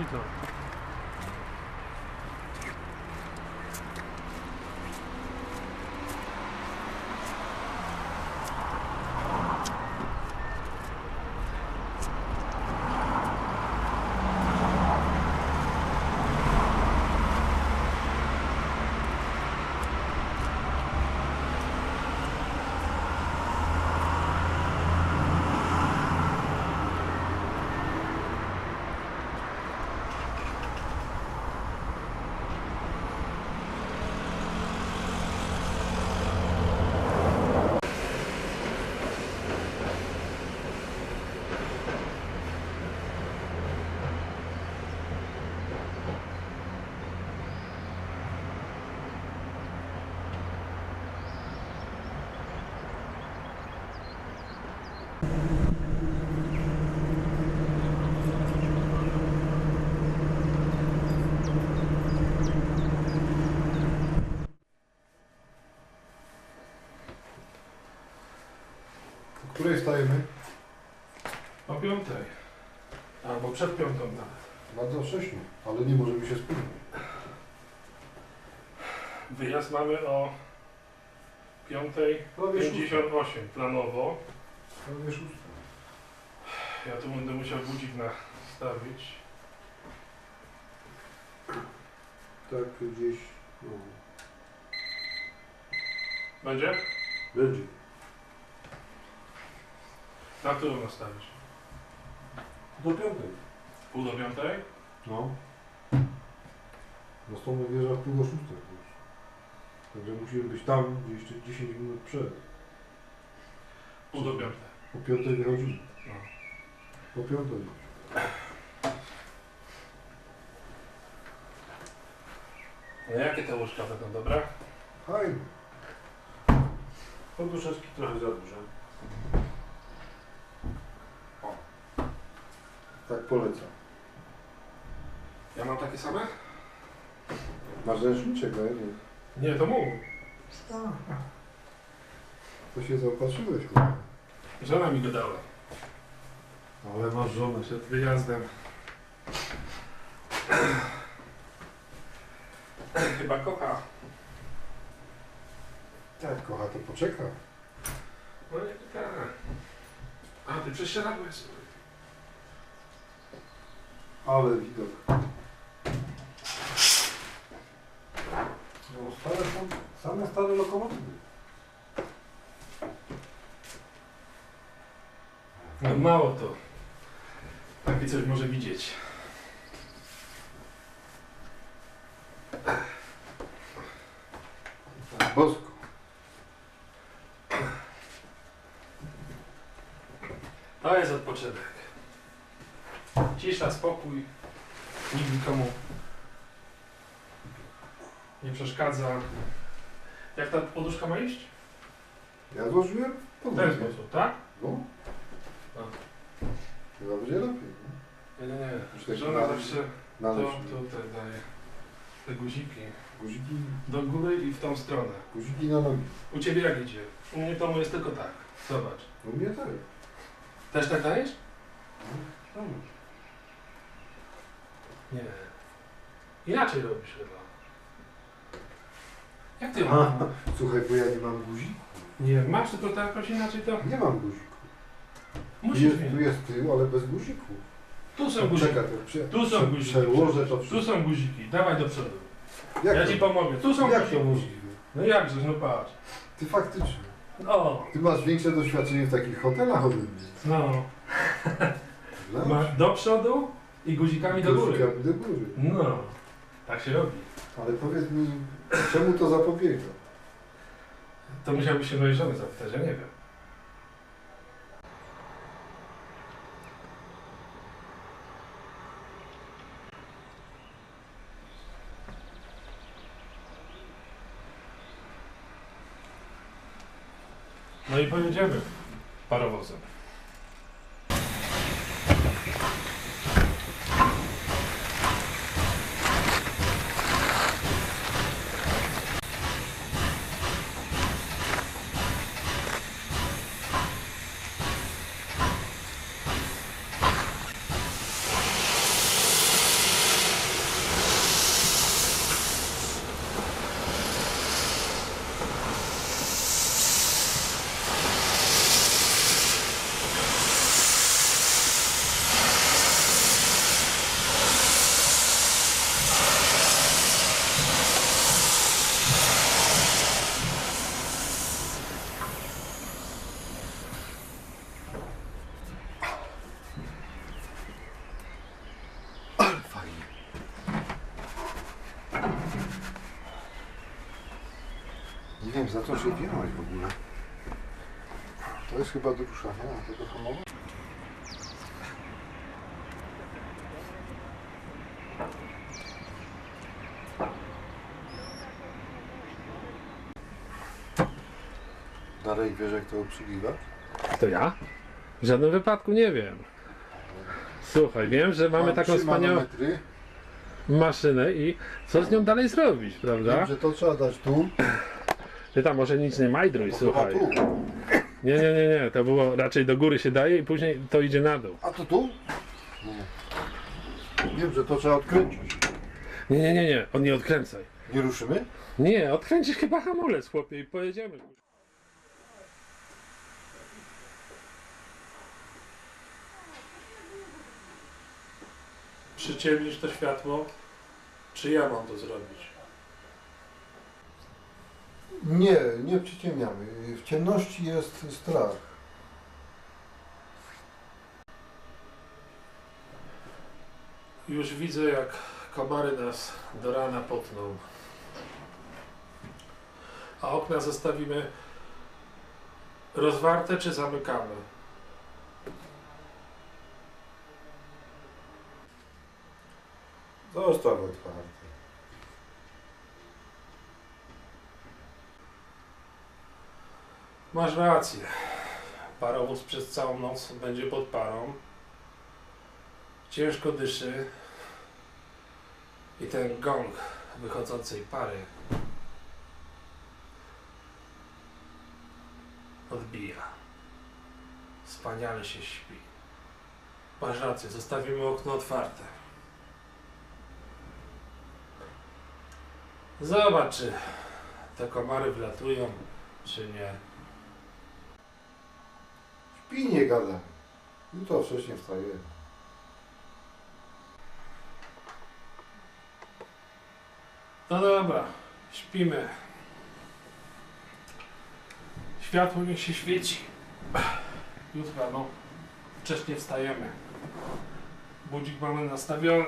Thank you. Której stajemy? O piątej. Albo przed piątą nawet. Bardzo wcześnie, ale nie możemy się spóźnić. Wyjazd mamy o 5.58 Prawie szósta. planowo. Prawie szósta. Ja tu będę musiał budzik nastawić. Tak gdzieś, no, Będzie? będzie. Na którą nastawić? Do piątej. Pół do piątej? No. Nastąpi wieża w pół do szóstej. już. Także musimy być tam gdzieś jeszcze 10 minut przed. Pół do piątej. Po piątej wychodzimy. No. Po piątej. No jakie te łóżka będą, dobre? Fajnie. Poduszeczki trochę za duże. Tak polecam. Ja mam takie same? Masz ręczniczek, ja nie. Nie, to mógł. To się zaopatrzyłeś. chyba. Żona mi go dała. Ale masz żonę. Przed wyjazdem. Chyba kocha. Tak, kocha, to poczeka. No i tak. A, ty prześcieradłeś sobie. Ale widok. No, stare są, same stare lokomotywy. No mało to. Takie coś może widzieć. Bosko. To jest odpoczynek. Cisza, spokój. Nikt nikomu nie przeszkadza. Jak ta poduszka ma iść? Ja złożyłem W ten sposób, tak? No. A. Chyba będzie lepiej. Nie, nie, nie. Już tak Żona na- zawsze to tutaj daje te guziki. Guziki, Do góry i w tą stronę. guziki na nogi. U ciebie jak idzie? U mnie to jest tylko tak. Zobacz. No mnie tak. Też tak dajesz? No. Nie. Inaczej robisz chyba. Jak ty A. masz? Słuchaj, bo ja nie mam guziku. Nie, masz tylko tak jakoś inaczej to Nie mam guziku. musisz jest, tu mieć. jest tył, ale bez guziku. Tu są guziki. Czekaj, to prze, Tu są prze- guziki. Przełożę to Tu wszystko. są guziki. Dawaj do przodu. Jak ja to? ci pomogę. Tu są Jak guziki. to możliwe? No jakże, no patrz. Ty faktycznie. O, Ty masz większe doświadczenie w takich hotelach ode mnie. no. Znasz? Masz do przodu i guzikami do góry. Guzikami do góry. No. Tak się robi. Ale powiedz mi, czemu to zapobiega? To musiałbyś się mojej żony zapytać, ja nie wiem. No i pojedziemy parowozem. Za co się wziąłeś w ogóle. To jest chyba do ruszania, tego hamowa? Dalej wiesz jak to obsługiwać? To ja? W żadnym wypadku nie wiem. Słuchaj, wiem, że mamy Mam taką trzy wspaniałą manometry. maszynę i co z nią dalej zrobić, prawda? Wiem, że to trzeba dać tu, Ty tam może nic nie majdruj, słuchaj. tu. Nie, nie, nie, nie, to było raczej do góry się daje i później to idzie na dół. A to tu? Nie. Wiem, że to trzeba odkręcić. Nie, nie, nie, nie, on nie odkręcaj. Nie ruszymy? Nie, odkręcisz chyba hamulec, chłopie, i pojedziemy. Przyciemnisz to światło, czy ja mam to zrobić? Nie, nie przyciemniamy. W ciemności jest strach. Już widzę, jak komary nas do rana potną. A okna zostawimy rozwarte czy zamykamy? Zostaw otwarte. Masz rację. Parowóz przez całą noc będzie pod parą. Ciężko dyszy. I ten gong wychodzącej pary odbija. Wspaniale się śpi. Masz rację, zostawimy okno otwarte. Zobacz, czy te komary wlatują, czy nie. Śpi, nie gadaj. Jutro wcześniej wstajemy. No dobra, śpimy. Światło niech się świeci. Jutro no, wcześniej wstajemy. Budzik mamy nastawiony.